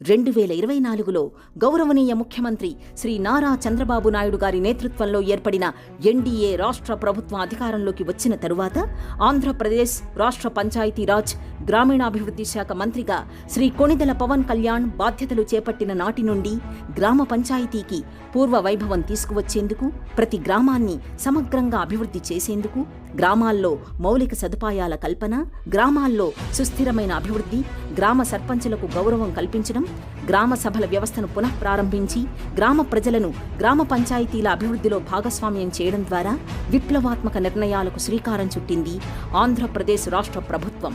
రెండు వేల ఇరవై నాలుగులో గౌరవనీయ ముఖ్యమంత్రి శ్రీ నారా చంద్రబాబు నాయుడు గారి నేతృత్వంలో ఏర్పడిన ఎన్డీఏ రాష్ట్ర ప్రభుత్వం అధికారంలోకి వచ్చిన తరువాత ఆంధ్రప్రదేశ్ రాష్ట్ర పంచాయతీరాజ్ గ్రామీణాభివృద్ధి శాఖ మంత్రిగా శ్రీ కొణిదెల పవన్ కళ్యాణ్ బాధ్యతలు చేపట్టిన నాటి నుండి గ్రామ పంచాయతీకి పూర్వ వైభవం తీసుకువచ్చేందుకు ప్రతి గ్రామాన్ని సమగ్రంగా అభివృద్ధి చేసేందుకు గ్రామాల్లో మౌలిక సదుపాయాల కల్పన గ్రామాల్లో సుస్థిరమైన అభివృద్ధి గ్రామ సర్పంచులకు గౌరవం కల్పించడం గ్రామ సభల వ్యవస్థను పునః ప్రారంభించి గ్రామ ప్రజలను గ్రామ పంచాయతీల అభివృద్ధిలో భాగస్వామ్యం చేయడం ద్వారా విప్లవాత్మక నిర్ణయాలకు శ్రీకారం చుట్టింది ఆంధ్రప్రదేశ్ రాష్ట్ర ప్రభుత్వం.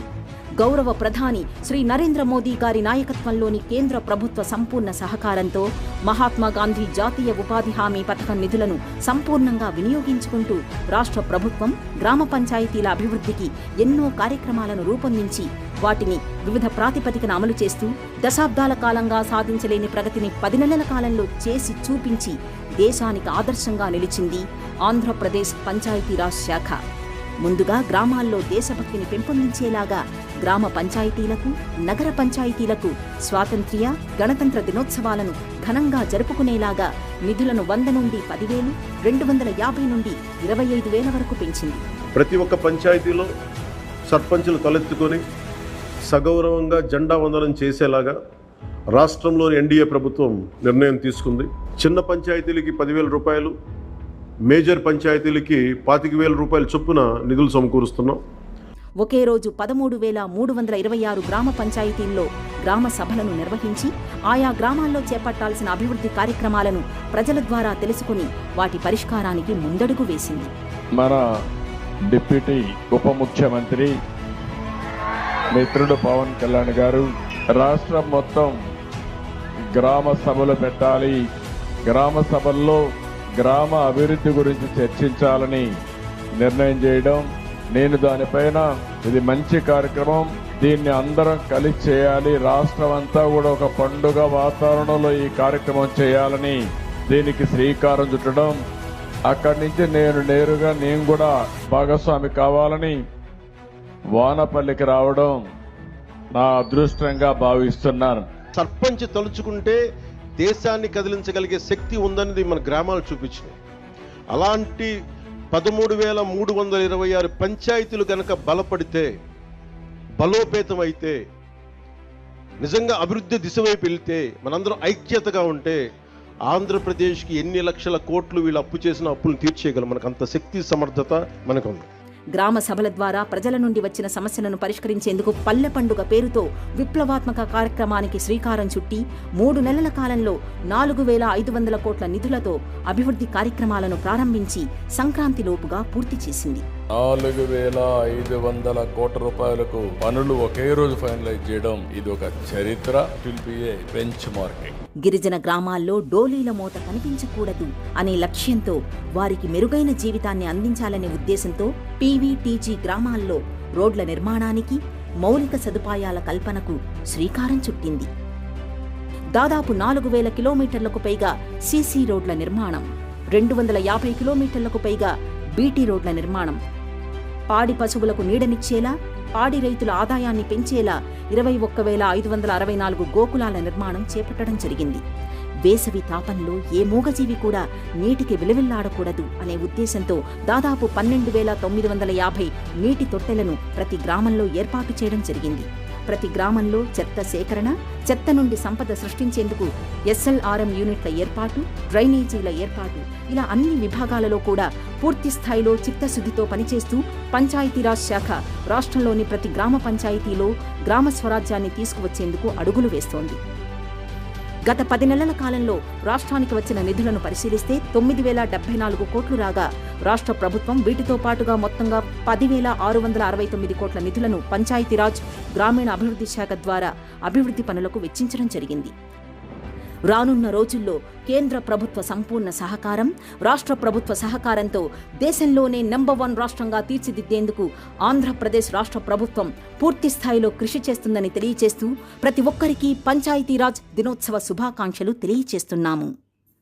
గౌరవ ప్రధాని శ్రీ నరేంద్ర మోదీ గారి నాయకత్వంలోని కేంద్ర ప్రభుత్వ సంపూర్ణ సహకారంతో మహాత్మా గాంధీ జాతీయ ఉపాధి హామీ పథకం నిధులను సంపూర్ణంగా వినియోగించుకుంటూ రాష్ట్ర ప్రభుత్వం గ్రామ పంచాయతీల అభివృద్ధికి ఎన్నో కార్యక్రమాలను రూపొందించి వాటిని వివిధ ప్రాతిపదికన అమలు చేస్తూ దశాబ్దాల కాలంగా సాధించలేని ప్రగతిని పది నెలల కాలంలో చేసి చూపించి దేశానికి ఆదర్శంగా నిలిచింది ఆంధ్రప్రదేశ్ పంచాయతీరాజ్ శాఖ. ముందుగా గ్రామాల్లో దేశభక్తిని పెంపొందించేలాగా గ్రామ పంచాయతీలకు నగర పంచాయతీలకు స్వాతంత్ర్య గణతంత్ర దినోత్సవాలను ఘనంగా జరుపుకునేలాగా నిధులను వంద నుండి పదివేలు రెండు వందల యాభై నుండి ఇరవై ఐదు వేల వరకు పెంచింది. ప్రతి ఒక్క పంచాయతీలో సర్పంచులు తలెత్తుకొని సగౌరవంగా జెండా వందనం చేసేలాగా రాష్ట్రంలోని ఎన్డీఏ ప్రభుత్వం నిర్ణయం తీసుకుంది. చిన్న పంచాయతీలకి పదివేల రూపాయలు మేజర్ పంచాయతీలకి పాతిక వేల రూపాయల చొప్పున నిధులు సమకూరుస్తున్నాం. ఒకే రోజు పదమూడు వేల మూడు వందల ఇరవై ఆరు గ్రామ పంచాయతీల్లో గ్రామ సభలను నిర్వహించి ఆయా గ్రామాల్లో చేపట్టాల్సిన అభివృద్ధి కార్యక్రమాలను ప్రజల ద్వారా తెలుసుకుని వాటి పరిష్కారానికి ముందడుగు వేసింది. మన డిప్యూటీ ఉప ముఖ్యమంత్రి మిత్రుడు పవన్ కళ్యాణ్ గారు రాష్ట్రం మొత్తం గ్రామ సభలు పెట్టాలి గ్రామ సభల్లో గ్రామ అభివృద్ధి గురించి చర్చించాలని నిర్ణయం చేయడం నేను దానిపైన ఇది మంచి కార్యక్రమం. దీన్ని అందరం కలిసి చేయాలి. రాష్ట్రం అంతా కూడా ఒక పండుగ వాతావరణంలో ఈ కార్యక్రమం చేయాలని దీనికి శ్రీకారం చుట్టడం. అక్కడి నుంచి నేను నేరుగా నేను కూడా భాగస్వామి కావాలని వానపల్లికి రావడం నా అదృష్టంగా భావిస్తున్నాను. సర్పంచ్ తలుచుకుంటే దేశాన్ని కదిలించగలిగే శక్తి ఉందన్నది మన గ్రామాలు చూపించినాయి. అలాంటి పదమూడు వేల మూడు వందల ఇరవై ఆరు పంచాయతీలు కనుక బలపడితే బలోపేతం అయితే నిజంగా అభివృద్ధి దిశ వైపు వెళ్తే మనందరం ఐక్యతగా ఉంటే ఆంధ్రప్రదేశ్కి ఎన్ని లక్షల కోట్లు వీళ్ళు అప్పు చేసిన అప్పులను తీర్చేయగలం. మనకు అంత శక్తి సమర్థత మనకు ఉంది గ్రామ సభల ద్వారా ప్రజల నుండి వచ్చిన సమస్యలను పరిష్కరించేందుకు పల్లె పండుగ పేరుతో విప్లవాత్మక కార్యక్రమానికి శ్రీకారం చుట్టి మూడు నెలల కాలంలో నాలుగు వేల ఐదు వందల కోట్ల నిధులతో అభివృద్ధి కార్యక్రమాలను ప్రారంభించి సంక్రాంతిలోపుగా పూర్తి చేసింది. నాలుగు వేల ఐదు వందల కోట్ల రూపాయలకు పనులు ఒకే రోజు ఫైనలైజ్ చేయడం ఇది ఒక చరిత్ర. Benchmarking. గిరిజన గ్రామాల్లో డోలీల మోత కనిపించకూడదు అనే లక్ష్యంతో వారికి మెరుగైన జీవితాన్ని అందించాలనే ఉద్దేశంతో పీవీటీజీ గ్రామాల్లో రోడ్ల నిర్మాణానికి మౌలిక సదుపాయాల కల్పనకు శ్రీకారం చుట్టింది. దాదాపు నాలుగు వేల కిలోమీటర్లకు పైగా సీసీ రోడ్ల నిర్మాణం రెండు వందల యాభై కిలోమీటర్లకు పైగా బీటీ రోడ్ల నిర్మాణం పాడి పశువులకు నీడనిచ్చేలా పాడి రైతుల ఆదాయాన్ని పెంచేలా ఇరవై ఒక్క వేల ఐదు వందల అరవై నాలుగు గోకులాల నిర్మాణం చేపట్టడం జరిగింది. వేసవి తాపంలో ఏ మూగజీవి కూడా నీటికి విలువిల్లాడకూడదు అనే ఉద్దేశంతో దాదాపు పన్నెండు వేల తొమ్మిది వందల యాభై నీటి తొట్టెలను ప్రతి గ్రామంలో ఏర్పాటు చేయడం జరిగింది. ప్రతి గ్రామంలో చెత్త సేకరణ చెత్త నుండి సంపద సృష్టించేందుకు ఎస్ఎల్ఆర్ఎం యూనిట్ల ఏర్పాటు డ్రైనేజీల ఏర్పాటు ఇలా అన్ని విభాగాలలో కూడా పూర్తి స్థాయిలో చిత్తశుద్ధితో పనిచేస్తూ పంచాయతీరాజ్ శాఖ రాష్ట్రంలోని ప్రతి గ్రామ పంచాయతీలో గ్రామ స్వరాజ్యాన్ని తీసుకువచ్చేందుకు అడుగులు వేస్తోంది. గత పది నెలల కాలంలో రాష్ట్రానికి వచ్చిన నిధులను పరిశీలిస్తే తొమ్మిది వేల డెబ్బై నాలుగు కోట్లు రాగా రాష్ట్ర ప్రభుత్వం వీటితో పాటుగా మొత్తంగా పదివేల ఆరు వందల అరవై తొమ్మిది కోట్ల నిధులను పంచాయతీరాజ్ గ్రామీణ అభివృద్ధి శాఖ ద్వారా అభివృద్ధి పనులకు వెచ్చించడం జరిగింది. రానున్న రోజుల్లో కేంద్ర ప్రభుత్వ సంపూర్ణ సహకారం రాష్ట్ర ప్రభుత్వ సహకారంతో దేశంలోనే నెంబర్ వన్ రాష్ట్రంగా తీర్చిదిద్దేందుకు ఆంధ్రప్రదేశ్ రాష్ట్ర ప్రభుత్వం పూర్తి స్థాయిలో కృషి చేస్తుందని తెలియజేస్తూ ప్రతి ఒక్కరికి పంచాయతీరాజ్ దినోత్సవ శుభాకాంక్షలు తెలియజేస్తున్నాము